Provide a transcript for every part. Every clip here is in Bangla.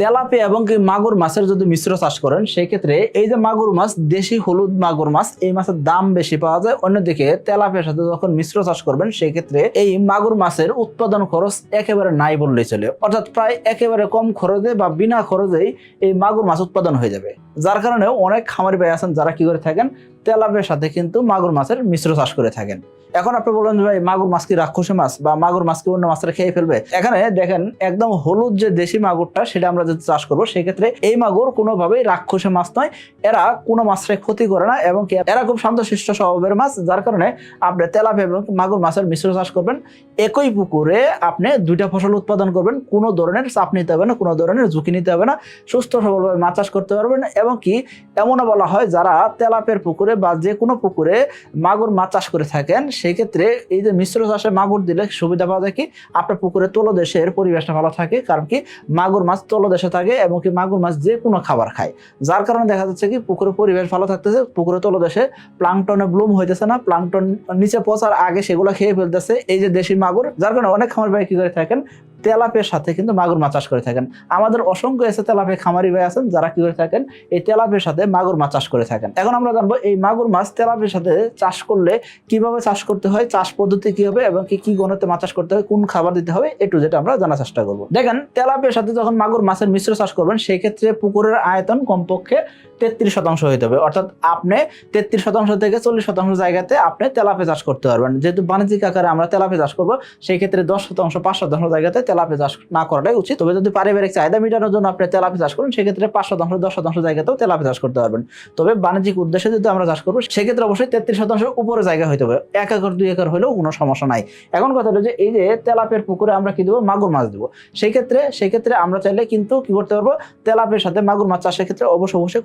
তেলাপিয়া এবং কি মাগুর মাছের যদি মিশ্র চাষ করেন সেই ক্ষেত্রে এই যে মাগুর মাছ, দেশি হলুদ মাগুর মাছ, এই মাছের দাম বেশি পাওয়া যায়। অন্যদিকে তেলাপিয়ার সাথে যখন মিশ্র চাষ করবেন সেই ক্ষেত্রে এই মাগুর মাছের উৎপাদন খরচ একেবারে নাই বললেই চলে। অর্থাৎ প্রায় একেবারে কম খরচে বা বিনা খরচেই এই মাগুর মাছ উৎপাদন হয়ে যাবে। যার কারণে অনেক খামারি ভাই আছেন যারা কি করে থাকেন তেলাপিয়ার সাথে কিন্তু মাগুর মাছের মিশ্র চাষ করে থাকেন। এখন আপনি বললেন যে ভাই, মাগুর মাছ কি রাক্ষসী মাছ বা মাগুর মাছ কি অন্য মাছরা খেয়ে ফেলবে? এখানে দেখেন একদম হলুদ যে দেশি মাগুরটা সেটা আমরা যদি চাষ করব সেই ক্ষেত্রে এই মাগুর কোনোভাবেই রাক্ষসী মাছ নয়। এরা কোনো মাছের ক্ষতি করে না এবং এরা খুব শান্তশিষ্ট স্বভাবের মাছ, যার কারণে আপনি তেলাপিয়া এবং মাগুর মাছের মিশ্র চাষ করবেন। একই পুকুরে আপনি দুইটা ফসল উৎপাদন করবেন, কোনো ধরনের চাপ নিতে হবে না, কোনো ধরনের ঝুঁকি নিতে হবে না। সুস্থ সবলভাবে মাছ চাষ করতে পারবেন এবং কি এমনও বলা হয় যারা তেলাপের পুকুরে বা যে কোনো পুকুরে মাগুর মাছ চাষ করে থাকেন, সেই ক্ষেত্রে এই যে মিশ্র চাষে মাগুর দিলে সুবিধা পাওয়া যায় কি? আপনার পুকুরে তলদেশের পরিবেশটা ভালো থাকে, কারণ কি? মাগুর মাছ তলদেশে থাকে এবং কি মাগুর মাছ যে কোনো খাবার খায়। যার কারণে দেখা যাচ্ছে কি পুকুরের পরিবেশ ভালো থাকতেছে, পুকুরে তলদেশে প্লাংটনে ব্লুম হইতেছে না, প্লাংটন নিচে পচার আগে সেগুলো খেয়ে ফেলতেছে, এই যে দেশি মাগুর, যার কারণে অনেক খামার ভাই কি করে থাকেন তেলাপের সাথে কিন্তু মাগুর মাছ চাষ করে থাকেন। আমাদের অসংখ্য এসে তেলাপে খামারি ভাই আছেন, যারা কি করে থাকেন, এই তেলাপের সাথে মাগুর মাছ চাষ করে থাকেন। এখন আমরা জানব, এই মাগুর মাছ তেলাপের সাথে চাষ করলে কীভাবে চাষ করতে হয়, চাষ পদ্ধতি কি হবে এবং কি কি গণতে মাছ চাষ করতে হয়, কোন খাবার দিতে হবে এটু যেটা আমরা জানার চেষ্টা করব। দেখেন তেলাপের সাথে যখন মাগুর মাছের মিশ্র চাষ করবেন সেই ক্ষেত্রে পুকুরের আয়তন কমপক্ষে তেত্রিশ শতাংশ হইতে হবে। অর্থাৎ আপনি তেত্রিশ শতাংশ থেকে চল্লিশ শতাংশ জায়গাতে আপনি তেলাপে চাষ করতে পারবেন। যেহেতু বাণিজ্যিক আকারে আমরা তেলাপে চাষ করব সেই ক্ষেত্রে দশ শতাংশ, পাঁচ শতাংশ জায়গাতে তেলাপে চাষ না করাটাই উচিত। তবে যদি পারিবারিক চাহিদা মেটানোর জন্য আপনি তেলাপে চাষ করুন, সেক্ষেত্রে পাঁচ শতাংশ, দশ শতাংশ জায়গাতেও তেলাপে চাষ করতে পারবেন। তবে বাণিজ্যিক উদ্দেশ্যে যদি আমরা চাষ করব, সেক্ষেত্রে অবশ্যই তেত্রিশ শতাংশ উপরে জায়গা হইতে হবে। এক একর, দুই একর হলেও কোনো সমস্যা নাই। এখন কথা হলো যে এই যে তেলাপের পুকুরে আমরা কি দেবো? মাগুর মাছ দেবো। সেই ক্ষেত্রে সেই ক্ষেত্রে আমরা চাইলে কিন্তু কি করতে পারব? তেলাপের সাথে মাগুর মাছ চাষের ক্ষেত্রে অবশ্য অবশ্যই অবশ্যই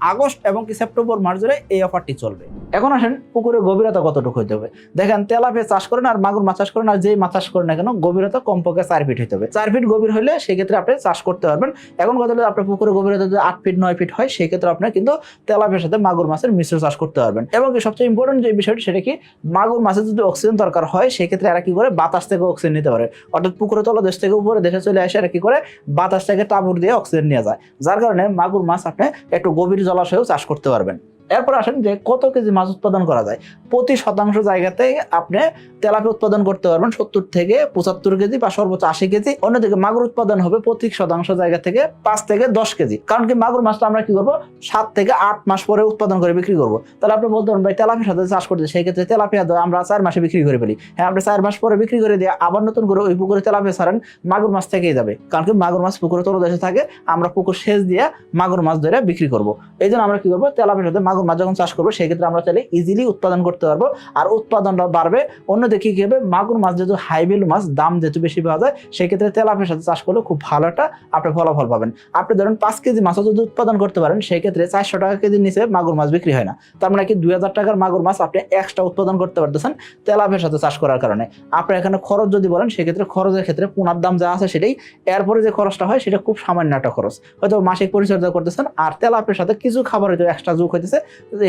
আগস্ট এবং কি সেপ্টেম্বর মাস ধরে এই অফারটি চলবে। এখন আসেন, পুকুরের গভীরতা কতটুকু হইতে হবে? দেখেন, তেলাপিয়া চাষ করেন আর মাগুর মাছ চাষ করেন, আর যেই মাছ চাষ করেন না কেন, গভীরতা কমপক্ষে চার ফিট হইতে হবে। চার ফিট গভীর হলে সেক্ষেত্রে আপনি চাষ করতে পারবেন। এখন কথা হলো, আপনার পুকুরের গভীরতা যদি আট ফিট নয় ফিট হয়, সেক্ষেত্রে আপনার কিন্তু তেলাপিয়ার সাথে মাগুর মাছের মিশ্র চাষ করতে পারবেন। এবং সবচেয়ে ইম্পর্টেন্ট যে বিষয়টি, সেটা কি? মাগুর মাছের যদি অক্সিজেন দরকার হয়, সেক্ষেত্রে এরা কি করে? বাতাস থেকে অক্সিজেন নিতে পারে। অর্থাৎ পুকুরে তলা দেশ থেকে উপরে, দেশে চলে আসে, এরা কি করে? বাতাস থেকে টাবুর দিয়ে অক্সিজেন নিয়ে যায়। যার কারণে মাগুর মাছ আপনি একটু গভীর জলাশয়েও চাষ করতে পারবেন। এরপর আসেন যে কত কেজি মাছ উৎপাদন করা যায়। প্রতি শতাংশ জায়গাতে আপনি তেলাপি উৎপাদন করতে পারবেন সত্তর থেকে পঁচাত্তর কেজি বা সর্বোচ্চ আশি কেজি। অন্যদিকে মাগুর উৎপাদন হবে প্রতি শতাংশ জায়গা থেকে পাঁচ থেকে দশ কেজি। কারণ কি মাগুর মাছটা আমরা কি করব? সাত থেকে আট মাস পরে উৎপাদন করে বিক্রি করব। তাহলে আপনি বলতে পারেন, ভাই, তেলাপির সাথে চাষ করতে সেই ক্ষেত্রে তেলাপিয়া আমরা চার মাসে বিক্রি করে ফেলি। হ্যাঁ আপনি চার মাস পরে বিক্রি করে দিয়ে আবার নতুন করে ওই পুকুরে তেলাপিয়া ছাড়েন, মাগুর মাছ থেকেই যাবে। কারণ কি মাগুর মাছ পুকুরে তলদেশে থাকে, আমরা পুকুর সেচ দিয়ে মাগুর মাছ ধরে বিক্রি করব। এই জন্য আমরা কি করব? তেলাপিয়ার সাথে মাগুর মাছ যখন চাষ করব, সেক্ষেত্রে আমরা চাইলে ইজিলি উৎপাদন করতে পারব। আর উৎপাদনটা বাড়বে। অন্যদিকে কি হবে? মাগুর মাছ যেহেতু হাই ভ্যালু মাছ, দাম যেহেতু বেশি পাওয়া যায়, সেক্ষেত্রে তেলাপিয়ার সাথে চাষ করলে খুব ভালো একটা আপনি ফলাফল পাবেন। আপনি ধরুন পাঁচ কেজি মাছও যদি উৎপাদন করতে পারেন, সেক্ষেত্রে চারশো টাকা কেজির নিচে মাগুর মাছ বিক্রি হয় না। তার মানে কি দুই হাজার টাকার মাগুর মাছ আপনি এক্সট্রা উৎপাদন করতে পারতেছেন তেলাপিয়ার সাথে চাষ করার কারণে। আপনার এখানে খরচ যদি বলেন, সেক্ষেত্রে খরচের ক্ষেত্রে পুনার দাম যা আছে সেটাই। এরপরে যে খরচটা হয়, সেটা খুব সামান্য একটা খরচ। হয়তো মাসিক পরিচর্যা করতেছেন, আর তেলাপিয়ার সাথে কিছু খাবার হয়তো এক্সট্রা যোগ হইতেছে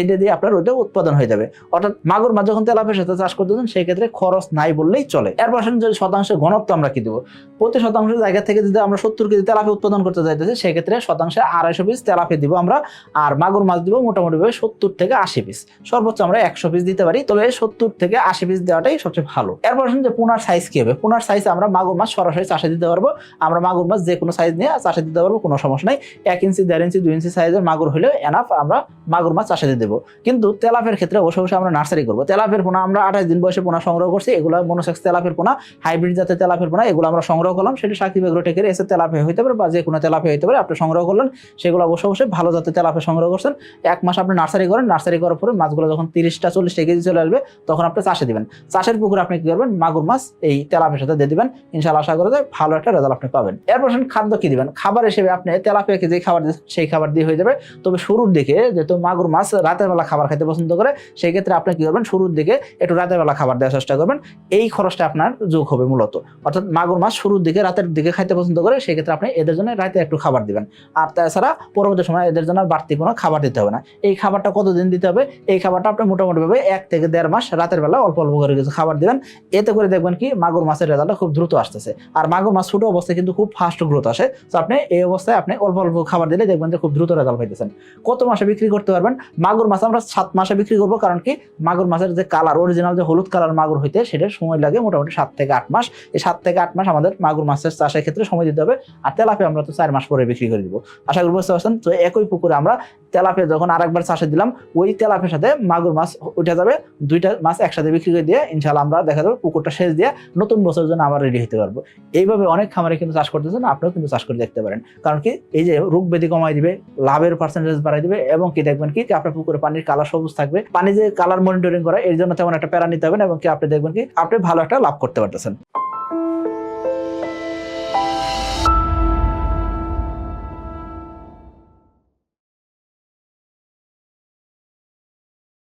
এইটা দিয়ে আপনার ওইটা উৎপাদন হয়ে যাবে। অর্থাৎ মাগুর মাছ যখন তেলাপিয়ার সাথে চাষ করতেছেন সেই ক্ষেত্রে খরচ নাই বললেই চলে। এরপর আসেন যদি শতাংশের ঘনত্ব আমরা কি দেবো? প্রতি শতাংশ জায়গা থেকে যদি আমরা সত্তর কেজি তেলাপি উৎপাদন করতে যাইতেছি, সেক্ষেত্রে শতাংশে আড়াইশো পিস তেলাপি দিব আমরা, আর মাগুর মাছ দিব মোটামুটি ভাবে সত্তর থেকে আশি পিস। সর্বোচ্চ আমরা একশো পিস দিতে পারি, তবে সত্তর থেকে আশি পিস দেওয়াটাই সবচেয়ে ভালো। এরপর যে পুনার সাইজ কি হবে? পুনার সাইজ আমরা মাগুর মাছ সরাসরি চাষে দিতে পারব। আমরা মাগুর মাছ যে কোনো সাইজ নিয়ে চাষে দিতে পারব, কোনো সমস্যা নাই। এক ইঞ্চি, দেড় ইঞ্চি, দুই ইঞ্চি সাইজের মাগুর হলেও এনাফ আমরা মাগুর মাছ চাষে দিয়ে দেবো। কিন্তু তেলাপের ক্ষেত্রে বসে বসে আমরা নার্সারি করব। তেলাপের পোনা আমরা আঠাশ দিন বয়সে পোনা সংগ্রহ করছি, এগুলো মনোসেক্স তেলাপের পোনা, হাইব্রিড জাতের তেলাপের পোনা, এগুলো আমরা সংগ্রহ করলাম। সেটি সাকিব এগ্রোটেকের এসে তেলাপে হইতে পারে বা যে কোনো তেলাপে হইতে পারে, আপনি সংগ্রহ করলেন। সেগুলো বসে বসে ভালো জাতের তেলাপে সংগ্রহ করছেন। এক মাস আপনি নার্সারি করেন, নার্সারি করার পরে মাছগুলো যখন তিরিশটা, চল্লিশটা কেজি চলে আসবে, তখন আপনি চাষে দিবেন। চাষের পুকুরে আপনি কি করবেন? মাগুর মাছ এই তেলাপের সাথে দিয়ে দিবেন। ইনশাল্লাহ আশা করা যায় ভালো একটা রেজাল্ট আপনি পাবেন। এরপর খাদ্য কি দিবেন? খাবার হিসেবে আপনি তেলাপিয়াকে যে খাবার সেই খাবার দিয়ে হয়ে যাবে। তবে শুরুর দিকে যেহেতু মাগুর মাছ রাতের বেলা খাবার খেতে পছন্দ করে সেই ক্ষেত্রে আপনি কি করবেন? শুরুর দিকে একটু রাতের বেলা খাবার দেওয়ার চেষ্টা করবেন। এই খরচটা আপনার যোগ হবে মূলত। অর্থাৎ মাগুর মাছ শুরুর দিকে রাতের দিকে খাইতে পছন্দ করে সেই ক্ষেত্রে আপনি এদের জন্য রাতে একটু খাবার দিবেন। আর তাছাড়া পরবর্তী সময় এদের জন্য বাড়তি কোনো খাবার দিতে হবে না। এই খাবারটা কতদিন দিতে হবে? এই খাবারটা আপনি মোটামুটি ভাবে এক থেকে দেড় মাস রাতের বেলা অল্প অল্প করে কিছু খাবার দিবেন। এতে করে দেখবেন কি মাগুর মাছের রেজাল্টটা খুব দ্রুত আসতেছে। আর মাগুর মাছ ছোট অবস্থায় কিন্তু খুব ফাস্ট গ্রোথ আসে। তো আপনি এই অবস্থায় আপনি অল্প অল্প খাবার দিলে দেখবেন যে খুব দ্রুত রেজাল্ট পাইতেছেন। কত মাসে বিক্রি করতে পারবেন? মাগুর মাছ আমরা সাত মাসে বিক্রি করব, কারণ কি মাগুর মাছের যে কালার অরিজিনাল যে হলুদ কালার মাগুর হইতে সেটার সময় লাগে মোটামুটি সাত থেকে আট মাস। এই সাত থেকে আট মাস আমাদের মাগুর মাছের চাষের ক্ষেত্রে সময় দিতে হবে, আর তেলাপে আমরা তো চার মাস পরে বিক্রি করে দিব। আশা করি বুঝতে পারছেন, তো একই পুকুরে আমরা তেলাপে যখন আরেকবার চাষে দিলাম, ওই তেলাপের সাথে মাগুর মাছ উঠে যাবে। দুইটা মাছ একসাথে বিক্রি করে দিয়ে ইনশাল্লাহ আমরা দেখা যাবে পুকুরটা শেষ দিয়ে নতুন বছরের জন্য আবার রেডি হতে পারব। এইভাবে অনেক খামারে কিন্তু চাষ করতেছেন, আপনিও কিন্তু চাষ করে দেখতে পারেন। কারণ কি, এই যে রোগ ব্যাধি কমাই দিবে, লাভের পার্সেন্টেজ বাড়াই দিবে, এবং কি দেখবেন কি আপনার পুকুরে পানির কালার সবুজ থাকবে, পানি যে কালার মনিটরিং করা, এর জন্য তেমন একটা প্যারা নিতে হবে না, এবং কি আপনি দেখবেন কি, আপনি ভালো একটা লাভ করতে পারতেছেন।